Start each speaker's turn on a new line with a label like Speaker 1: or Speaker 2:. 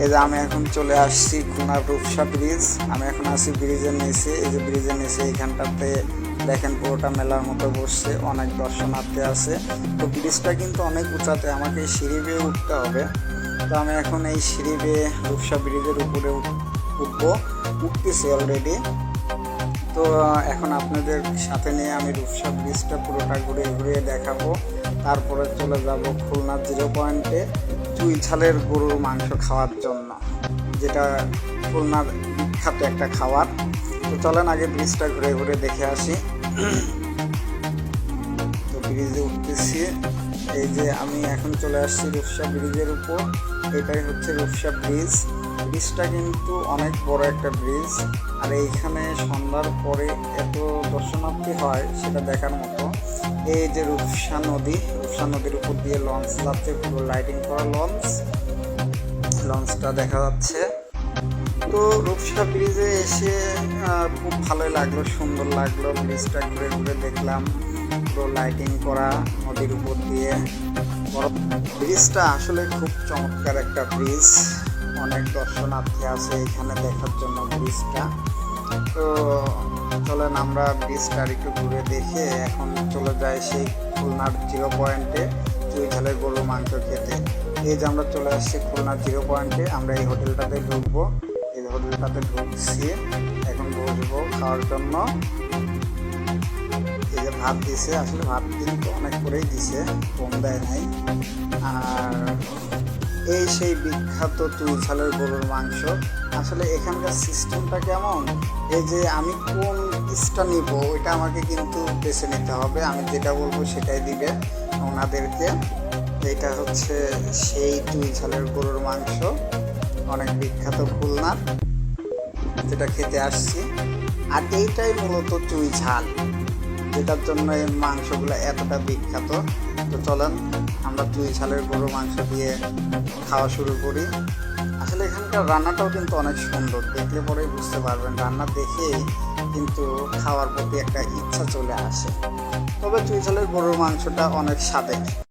Speaker 1: এই যে আমি এখন চলে আসছি খুনার রূপসা ব্রিজ। আমি এখন আসি ব্রিজের নিচে। এই যে ব্রিজের নিচে এইখানটাতে দেখেন পুরোটা মেলার মতো বসছে, অনেক দর্শনার্থী আছে। তো ব্রিজটা কিন্তু অনেক উঁচাতে আমাকে সিঁড়ি বেয়ে উঠতে হবে। তো আমি এখন এই সিঁড়ি বেয়ে রূপসা ব্রিজের উপরে উঠ- উঠবো। উঠতেছি অলরেডি তো এখন আপনাদের সাথে নিয়ে আমি রূপসা ব্রিজটা পুরোটা ঘুরিয়ে ঘুরিয়ে দেখাবো। তারপরে চলে যাব খুলনা জিরো পয়েন্টে চুই ঝালের গরুর মাংস খাওয়ার জন্য, যেটা খুলনার বিখ্যাত একটা খাবার। তো চলেন আগে ব্রিজটা ঘুরে ঘুরে দেখে আসি। তো ব্রিজে উঠতেছি। এই যে আমি এখন চলে আসছি রূপসা ব্রিজের উপর। এটাই হচ্ছে রূপসা ব্রিজ ব্রিজটা কিন্তু অনেক বড় একটা ব্রিজ আর এইখানে সন্ধ্যার পরে এত দর্শনার্থী হয় সেটা দেখার মতো। এই যে রূপসা নদী, রূপসা নদীর উপর দিয়ে লঞ্চ যাচ্ছে, পুরো লাইটিং করা লঞ্চ লঞ্চটা দেখা যাচ্ছে। তো রূপসা ব্রিজে এসে খুব ভালোই লাগল, সুন্দর লাগল। ব্রিজটা ঘুরে ঘুরে দেখলাম, পুরো লাইটিং করা নদীর উপর দিয়ে। ব্রিজটা আসলে খুব চমৎকার একটা ব্রিজ অনেক দর্শনার্থী আছে এখানে দেখার জন্য ব্রিজটা। তো চলেন আমরা ব্রিজটা একটু ঘুরে দেখে এখন চলে যাই সেই খুলনার জিরো পয়েন্টে চুইঝালের গরুর মাংস খেতে। এই যে আমরা চলে আসছি খুলনার জিরো পয়েন্টে, আমরা এই হোটেলটাতে ঢুকবো। এই হোটেলটাতে ঢুকছি। এখন বসবো খাওয়ার জন্য। এই যে ভাত দিছে, আসলে ভাত কিন্তু অনেক করেই দিছে, কম দেয় নাই। আর এই সেই বিখ্যাত চুই ঝালের গরুর মাংস। আসলে এখানকার সিস্টেমটা কেমন? এই যে আমি কোন পিসটা নিব, ওইটা আমাকে কিন্তু বেছে নিতে হবে। আমি যেটা বলব সেটাই দিবে ওনাদেরকে। এটা হচ্ছে সেই চুই ঝালের গরুর মাংস। অনেক বিখ্যাত খুলনার যেটা খেতে আসছি। আর এইটাই মূলত চুই ঝাল। যেটার জন্য এই মাংসগুলো এতটা বিখ্যাত। তো চলেন, আমরা দুই ছালের গরু মাংস দিয়ে খাওয়া শুরু করি। আসলে এখানকার রান্নাটাও কিন্তু অনেক সুন্দর, দেখলে পরেই বুঝতে পারবেন। রান্না দেখেই কিন্তু খাওয়ার প্রতি একটা ইচ্ছা চলে আসে। তবে চুই ঝালের গরুর মাংসটা অনেক স্বাদের।